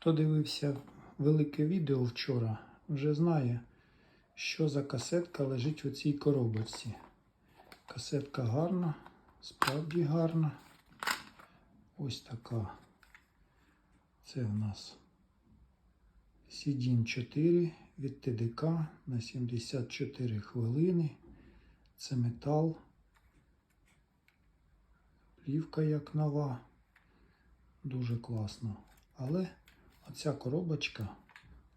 Хто дивився велике відео вчора, вже знає, що за касетка лежить у цій коробочці. Касетка гарна, справді гарна. Ось така. Це в нас Сідін 4 від ТДК на 74 хвилини. Це метал. Плівка як нова. Дуже класно. Але оця коробочка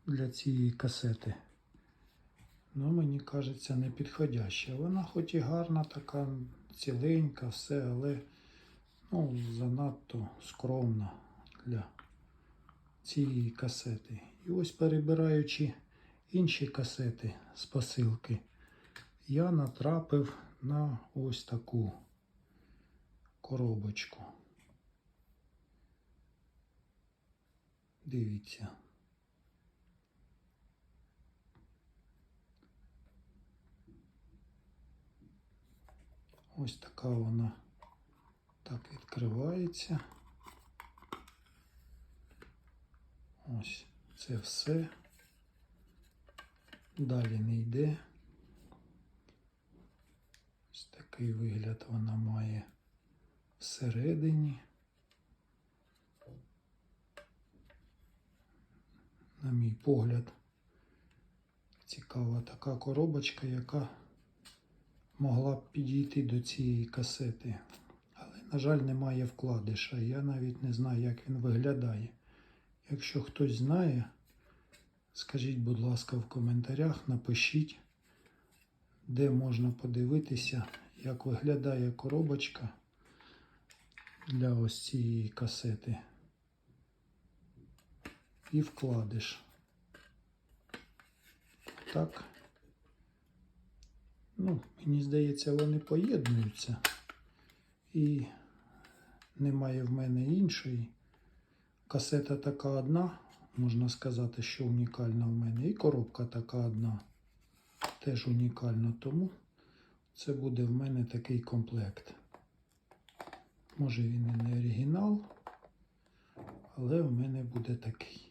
для цієї касети, ну, мені кажеться, не підходяща. Вона хоч і гарна, така ціленька, все, але ну, занадто скромна для цієї касети. І ось перебираючи інші касети з посилки, я натрапив на ось таку коробочку. Дивіться. Ось така вона так відкривається. Ось це все. Далі не йде. Ось такий вигляд вона має всередині. На мій погляд, цікава така коробочка, яка могла б підійти до цієї касети. Але, на жаль, немає вкладиша. Я навіть не знаю, як він виглядає. Якщо хтось знає, скажіть, будь ласка, в коментарях, напишіть, де можна подивитися, як виглядає коробочка для ось цієї касети. І вкладиш. Так. Ну, мені здається, вони поєднуються. І немає в мене іншої. Касета така одна, можна сказати, що унікальна в мене. І коробка така одна. Теж унікальна, тому це буде в мене такий комплект. Може він і не оригінал, але в мене буде такий.